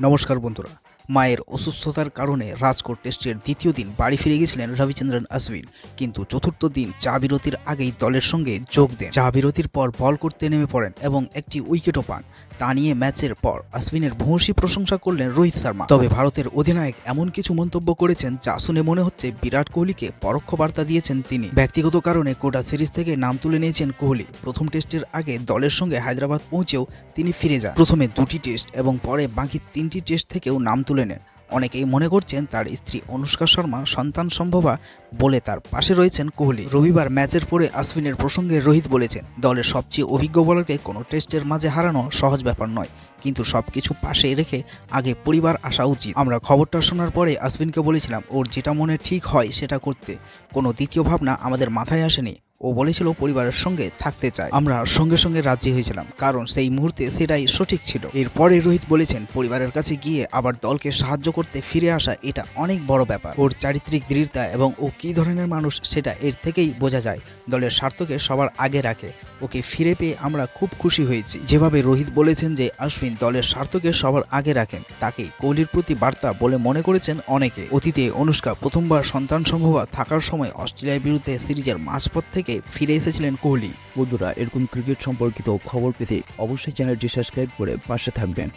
নমস্কার বন্ধুরা। মায়ের অসুস্থতার কারণে রাজকোট টেস্টের দ্বিতীয় দিন বাড়ি ফিরে গেছিলেন রবিচন্দ্রন অশ্বিন কিন্তু চতুর্থ দিন চা বিরতির আগেই দলের সঙ্গে যোগ দেন। চা বিরতির পর বল করতে নেমে পড়েন এবং একটি উইকেটও পান। তা নিয়ে ম্যাচের পর অশ্বিনের ভূয়সী প্রশংসা করলেন রোহিত শর্মা। তবে ভারতের অধিনায়ক এমন কিছু মন্তব্য করেছেন যা শুনে মনে হচ্ছে বিরাট কোহলিকে পরোক্ষ বার্তা দিয়েছেন তিনি। ব্যক্তিগত কারণে কোটা সিরিজ থেকে নাম তুলে নিয়েছেন কোহলি। প্রথম টেস্টের আগে দলের সঙ্গে হায়দ্রাবাদ পৌঁছেও তিনি ফিরে যান। প্রথমে দুটি টেস্ট এবং পরে বাকি তিনটি টেস্ট থেকেও নাম তুলে নেন। অনেকেই মনে করছেন তার স্ত্রী অনুষ্কা শর্মা সন্তান সম্ভবা বলে তার পাশে রয়েছেন কোহলি। রবিবার ম্যাচের পরে আশ্বিনের প্রসঙ্গে রোহিত বলেছেন, দলের সবচেয়ে অভিজ্ঞ বলারকে কোনো টেস্টের মাঝে হারানো সহজ ব্যাপার নয়, কিন্তু সব কিছু পাশে রেখে আগে পরিবার আসা উচিত। আমরা খবরটা শোনার পরে আশ্বিনকে বলেছিলাম, ওর যেটা মনে ঠিক হয় সেটা করতে। কোনো দ্বিতীয় ভাবনা আমাদের মাথায় আসেনি। ও বলেছিল পরিবারের সঙ্গে থাকতে চায়। আমরা সঙ্গে সঙ্গে রাজি হয়েছিলাম, কারণ সেই মুহূর্তে সেটাই সঠিক ছিল। এরপরে রোহিত বলেছেন, পরিবারের কাছে গিয়ে আবার দলকে সাহায্য করতে ফিরে আসা এটা অনেক বড় ব্যাপার। ওর চারিত্রিক দৃঢ়তা এবং ও কী ধরনের মানুষ সেটা এর থেকেই বোঝা যায়। দলের স্বার্থকে সবার আগে রাখে। ওকে ফিরে পেয়ে আমরা খুব খুশি হয়েছি। যেভাবে রোহিত বলেছেন যে আশ্বিন দলের স্বার্থকে সবার আগে রাখেন, তাকে কোহলির প্রতি বার্তা বলে মনে করেছেন অনেকে। অতীতে অনুষ্কা প্রথমবার সন্তান সম্ভবা থাকার সময় অস্ট্রেলিয়ার বিরুদ্ধে সিরিজের মাঝপথ থেকে ফিরে এসেছিলেন কোহলি। বন্ধুরা, এরকম ক্রিকেট সম্পর্কিত খবর পেতে অবশ্যই চ্যানেলটি সাবস্ক্রাইব করে পাশে থাকবেন।